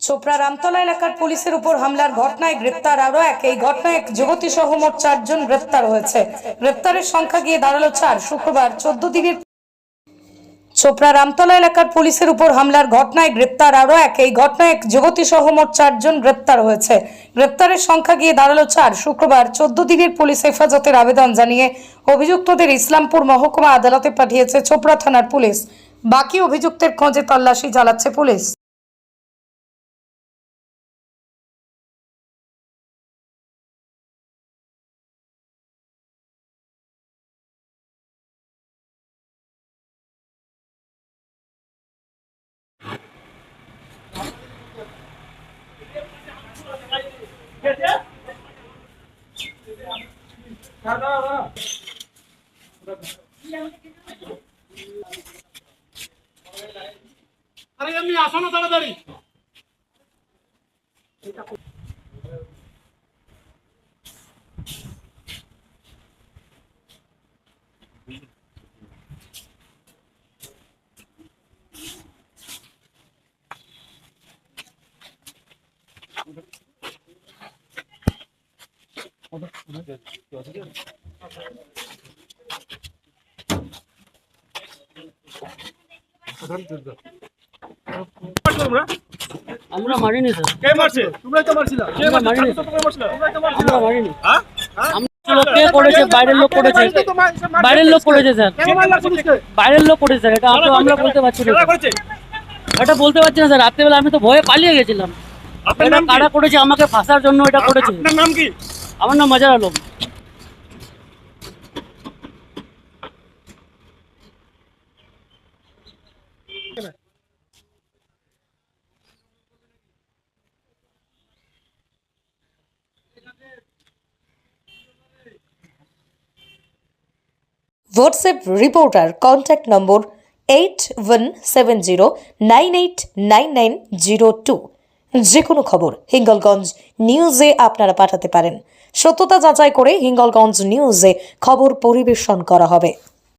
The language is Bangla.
চোপড়া রামতলা এলাকার পুলিশের উপর হামলার ঘটনায় গ্রেপ্তার আরও এক। এই ঘটনায় এক যুবতী সহ মোট চারজন গ্রেপ্তার হয়েছে। গ্রেপ্তারের সংখ্যা গিয়ে দাঁড়াল চার। শুক্রবার চোদ্দ দিনের চোপড়া রামতলা এলাকার পুলিশের উপর হামলার ঘটনায় গ্রেপ্তার আরও এক। এই ঘটনায় এক যুবতী সহ মোট চারজন গ্রেপ্তার হয়েছে। গ্রেপ্তারের সংখ্যা গিয়ে দাঁড়াল চার। শুক্রবার চোদ্দ দিনের পুলিশ হেফাজতের আবেদন জানিয়ে অভিযুক্তদের ইসলামপুর মহকুমা আদালতে পাঠিয়েছে চোপড়া থানার পুলিশ। বাকি অভিযুক্তের খোঁজে তল্লাশি চালাচ্ছে পুলিশ। আরে এমনি আসো না তাড়াতাড়ি। তোমরা আমরা মারিনি স্যার কে মারছে? তোমরাই তো মারছিলা। কে মারিনি। তোমরা মারছিলা। তোমরাই তো মারছিলা। আমরা মারিনি হ্যাঁ কে করেছে? বাইরের লোক করেছে। বাইরের লোক করেছে স্যার। বাইরের লোক করেছে স্যার। এটা তো আমরা বলতে পারছি না। এটা বলতে পারছি না স্যার। রাত্রেবেলা আমি তো ভয়ে পালিয়ে গেছিলাম। কারা করেছে? আমাকে ফাঁসার জন্য এটা করেছে। নাম কি? আমার নাম Mazar Alam. WhatsApp reporter contact number eight one seven zero nine eight nine nine zero two যে কোনো খবর হিঙ্গলগঞ্জ নিউজে আপনারা পাঠাতে পারেন। সত্যতা যাচাই করে হিঙ্গলগঞ্জ নিউজে খবর পরিবেশন করা হবে।